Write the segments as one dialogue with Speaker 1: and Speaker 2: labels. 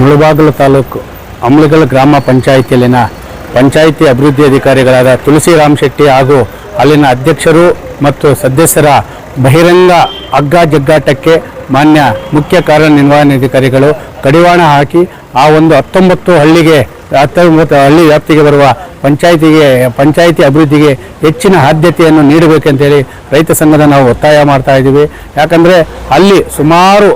Speaker 1: ಮುಳಬಾಗಿಲು ತಾಲೂಕು ಅಮ್ಲಗಲ್ ಗ್ರಾಮ ಪಂಚಾಯಿತಿಯಲ್ಲಿನ ಪಂಚಾಯಿತಿ ಅಭಿವೃದ್ಧಿ ಅಧಿಕಾರಿಗಳಾದ ತುಳಸಿ ರಾಮ್ ಶೆಟ್ಟಿ ಹಾಗೂ ಅಲ್ಲಿನ ಅಧ್ಯಕ್ಷರು ಮತ್ತು ಸದಸ್ಯರ ಬಹಿರಂಗ ಹಗ್ಗ ಜಗ್ಗಾಟಕ್ಕೆ ಮಾನ್ಯ ಮುಖ್ಯ ಕಾರ್ಯನಿರ್ವಹಣಾಧಿಕಾರಿಗಳು ಕಡಿವಾಣ ಹಾಕಿ ಆ ಒಂದು ಹತ್ತೊಂಬತ್ತು ಹಳ್ಳಿಗೆ, ಹತ್ತೊಂಬತ್ತು ಹಳ್ಳಿ ವ್ಯಾಪ್ತಿಗೆ ಬರುವ ಪಂಚಾಯಿತಿಗೆ, ಪಂಚಾಯಿತಿ ಅಭಿವೃದ್ಧಿಗೆ ಹೆಚ್ಚಿನ ಆದ್ಯತೆಯನ್ನು ನೀಡಬೇಕಂತೇಳಿ ರೈತ ಸಂಘದ ನಾವು ಒತ್ತಾಯ ಮಾಡ್ತಾ ಇದ್ದೀವಿ. ಯಾಕಂದರೆ ಅಲ್ಲಿ ಸುಮಾರು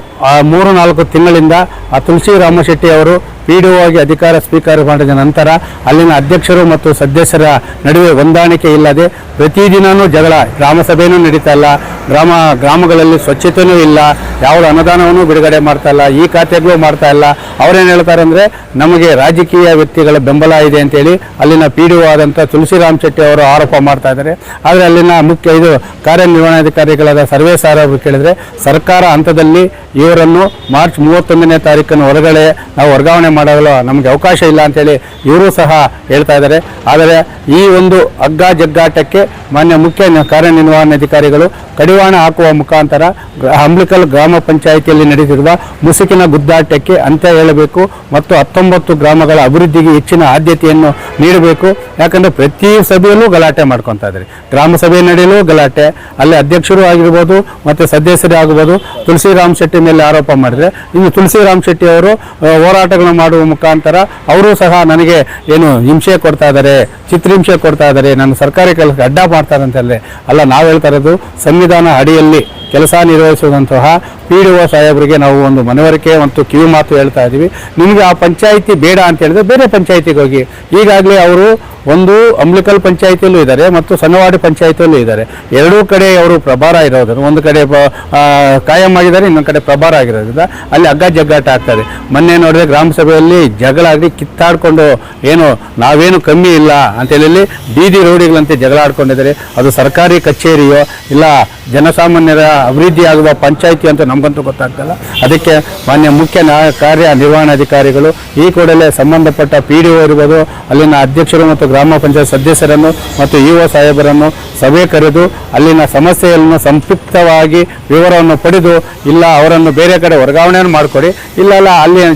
Speaker 1: ಮೂರು, ನಾಲ್ಕು ತಿಂಗಳಿಂದ ಆ ತುಳಸಿ ರಾಮಶೆಟ್ಟಿ ಅವರು ಪಿ ಡಿ ಆಗಿ ಅಧಿಕಾರ ಸ್ವೀಕಾರ ಮಾಡಿದ ನಂತರ ಅಲ್ಲಿನ ಅಧ್ಯಕ್ಷರು ಮತ್ತು ಸದಸ್ಯರ ನಡುವೆ ಹೊಂದಾಣಿಕೆ ಇಲ್ಲದೆ ಪ್ರತಿದಿನವೂ ಜಗಳ ಗ್ರಾಮ ಸಭೆಯೂ ನಡೀತಾ ಇಲ್ಲ. ಗ್ರಾಮ, ಗ್ರಾಮಗಳಲ್ಲಿ ಸ್ವಚ್ಛತೆಯೂ ಇಲ್ಲ. ಯಾವ ಅನುದಾನವನ್ನು ಬಿಡುಗಡೆ ಮಾಡ್ತಾ ಇಲ್ಲ. ಈ ಖಾತೆಗಳು ಮಾಡ್ತಾ ಇಲ್ಲ. ಅವರೇನು ಹೇಳ್ತಾರೆ ಅಂದರೆ, ನಮಗೆ ರಾಜಕೀಯ ವ್ಯಕ್ತಿಗಳ ಬೆಂಬಲ ಇದೆ ಅಂತೇಳಿ ಅಲ್ಲಿನ ಪಿ ಡಿ ಒ ಆದಂಥ ತುಳಸಿರಾಮ್ ಶೆಟ್ಟಿ ಅವರು ಆರೋಪ ಮಾಡ್ತಾ ಇದ್ದಾರೆ. ಆದರೆ ಅಲ್ಲಿನ ಮುಖ್ಯ ಇದು ಕಾರ್ಯನಿರ್ವಹಣಾಧಿಕಾರಿಗಳಾದ ಸರ್ವೇ ಸಾರ್ ಅವರು ಕೇಳಿದರೆ, ಸರ್ಕಾರ ಹಂತದಲ್ಲಿ ಇವರನ್ನು ಮಾರ್ಚ್ ಮೂವತ್ತೊಂದನೇ ತಾರೀಕನ್ನು ಹೊರಗಡೆ ನಾವು ವರ್ಗಾವಣೆ ಮಾಡಲು ನಮಗೆ ಅವಕಾಶ ಇಲ್ಲ ಅಂತೇಳಿ ಇವರು ಸಹ ಹೇಳ್ತಾ ಇದ್ದಾರೆ. ಆದರೆ ಈ ಒಂದು ಹಗ್ಗ ಜಗ್ಗಾಟಕ್ಕೆ ಮಾನ್ಯ ಮುಖ್ಯ ನ- ಕಾರ್ಯನಿರ್ವಹಣಾಧಿಕಾರಿಗಳು ಕಡಿವಾಣ ಹಾಕುವ ಮುಖಾಂತರ ಅಂಬ್ಲಿಕಲ್ ಗ್ರಾಮ ಪಂಚಾಯಿತಿಯಲ್ಲಿ ನಡೆದಿರುವ ಮುಸುಕಿನ ಗುದ್ದಾಟಕ್ಕೆ ಅಂತ್ಯ ಹೇಳಬೇಕು ಮತ್ತು ಹತ್ತೊಂಬತ್ತು ಗ್ರಾಮಗಳ ಅಭಿವೃದ್ಧಿಗೆ ಹೆಚ್ಚಿನ ಆದ್ಯತೆಯನ್ನು ನೀಡಬೇಕು. ಯಾಕಂದರೆ ಪ್ರತಿ ಸಭೆಯಲ್ಲೂ ಗಲಾಟೆ ಮಾಡ್ಕೊತಾ ಇದ್ದಾರೆ. ಗ್ರಾಮ ಸಭೆ ನಡೆಯಲು ಗಲಾಟೆ, ಅಲ್ಲಿ ಅಧ್ಯಕ್ಷರು ಆಗಿರ್ಬೋದು ಮತ್ತು ಸದಸ್ಯರೇ ಆಗ್ಬೋದು ತುಳಸಿರಾಮ್ ಶೆಟ್ಟಿ ಮೇಲೆ ಆರೋಪ ಮಾಡಿದರೆ, ಇನ್ನು ತುಳಸಿರಾಮ್ ಶೆಟ್ಟಿ ಅವರು ಹೋರಾಟಗಳು ಮಾಡುವ ಮುಖಾಂತರ ಅವರು ಸಹ ನನಗೆ ಏನು ಹಿಂಸೆ ಕೊಡ್ತಾ ಇದ್ದಾರೆ ಚಿತ್ರಹಿಂಸೆ ಕೊಡ್ತಾ ಇದ್ದಾರೆ, ನನ್ನ ಸರ್ಕಾರಿ ಕೆಲಸಕ್ಕೆ ಅಡ್ಡ ಮಾಡ್ತಾರೆ ಅಂತಂದರೆ ಅಲ್ಲ ನಾವು ಹೇಳ್ತಾ ಇರೋದು ಸಂವಿಧಾನ ಅಡಿಯಲ್ಲಿ ಕೆಲಸ ನಿರ್ವಹಿಸುವಂತಹ ಪಿ ಡಿ ಒ ಸಾಹೇಬರಿಗೆ ನಾವು ಒಂದು ಮನವರಿಕೆ ಮತ್ತು ಕಿವಿ ಮಾತು ಹೇಳ್ತಾ ಇದ್ದೀವಿ ನಿಮಗೆ ಆ ಪಂಚಾಯಿತಿ ಬೇಡ ಅಂತ ಹೇಳಿದ್ರೆ ಬೇರೆ ಪಂಚಾಯಿತಿಗೆ ಹೋಗಿ. ಈಗಾಗಲೇ ಅವರು ಒಂದು ಅಂಬ್ಲಿಕಲ್ ಪಂಚಾಯಿತಿಯಲ್ಲೂ ಇದ್ದಾರೆ ಮತ್ತು ಸಣ್ಣವಾಡಿ ಪಂಚಾಯಿತಿಯಲ್ಲೂ ಇದ್ದಾರೆ. ಎರಡೂ ಕಡೆ ಅವರು ಪ್ರಭಾರ ಇರೋದ್ರಿಂದ, ಒಂದು ಕಡೆ ಕಾಯಂ ಆಗಿದ್ದಾರೆ, ಇನ್ನೊಂದು ಕಡೆ ಪ್ರಭಾರ ಆಗಿರೋದ್ರಿಂದ ಅಲ್ಲಿ ಹಗ್ಗ ಜಗ್ಗಾಟ ಆಗ್ತದೆ. ಮೊನ್ನೆ ನೋಡಿದ್ರೆ ಗ್ರಾಮ ಸಭೆಯಲ್ಲಿ ಜಗಳ ಆಗಿ ಕಿತ್ತಾಡ್ಕೊಂಡು, ಏನು, ನಾವೇನು ಕಮ್ಮಿ ಇಲ್ಲ ಅಂತೇಳಿ ಬೀದಿ ರೋಡಿಗಳಂತೆ ಜಗಳ ಆಡ್ಕೊಂಡಿದ್ದಾರೆ. ಅದು ಸರ್ಕಾರಿ ಕಚೇರಿಯೋ, ಇಲ್ಲ ಜನಸಾಮಾನ್ಯರ ಅಭಿವೃದ್ಧಿ ಆಗುವ ಪಂಚಾಯಿತಿ ಅಂತ ನಮಗಂತೂ ಗೊತ್ತಾಗ್ತಲ್ಲ. ಅದಕ್ಕೆ ಮಾನ್ಯ ಮುಖ್ಯ ಕಾರ್ಯ ನಿರ್ವಹಣಾಧಿಕಾರಿಗಳು ಈ ಕೂಡಲೇ ಸಂಬಂಧಪಟ್ಟ ಪಿ ಡಿ ಒ ಇರ್ಬೋದು, ಅಲ್ಲಿನ ಅಧ್ಯಕ್ಷರು ಮತ್ತು ಗ್ರಾಮ ಪಂಚಾಯತ್ ಸದಸ್ಯರನ್ನು ಮತ್ತು ಇ ಒ ಸಾಹೇಬರನ್ನು ಸಭೆ ಕರೆದು ಅಲ್ಲಿನ ಸಮಸ್ಯೆಯನ್ನು ಸಂಕ್ಷಿಪ್ತವಾಗಿ ವಿವರವನ್ನು ಪಡೆದು, ಇಲ್ಲ ಅವರನ್ನು ಬೇರೆ ಕಡೆ ವರ್ಗಾವಣೆಯನ್ನು ಮಾಡಿಕೊಡಿ, ಇಲ್ಲ ಅಲ್ಲ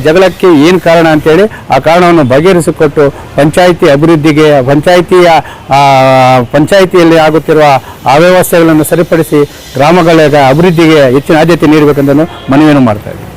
Speaker 1: ಜಗಳಕ್ಕೆ ಏನು ಕಾರಣ ಅಂತೇಳಿ ಆ ಕಾರಣವನ್ನು ಬಗೆಹರಿಸಿಕೊಟ್ಟು ಪಂಚಾಯಿತಿ ಅಭಿವೃದ್ಧಿಗೆ, ಪಂಚಾಯಿತಿಯ ಪಂಚಾಯಿತಿಯಲ್ಲಿ ಆಗುತ್ತಿರುವ ಅವ್ಯವಸ್ಥೆಗಳನ್ನು ಸರಿಪಡಿಸಿ ಗ್ರಾಮಗಳ ಅಭಿವೃದ್ಧಿಗೆ ಹೆಚ್ಚಿನ ಆದ್ಯತೆ ನೀಡಬೇಕೆಂದು ಮನವಿಯನ್ನು ಮಾಡ್ತಾ ಇದ್ದೀವಿ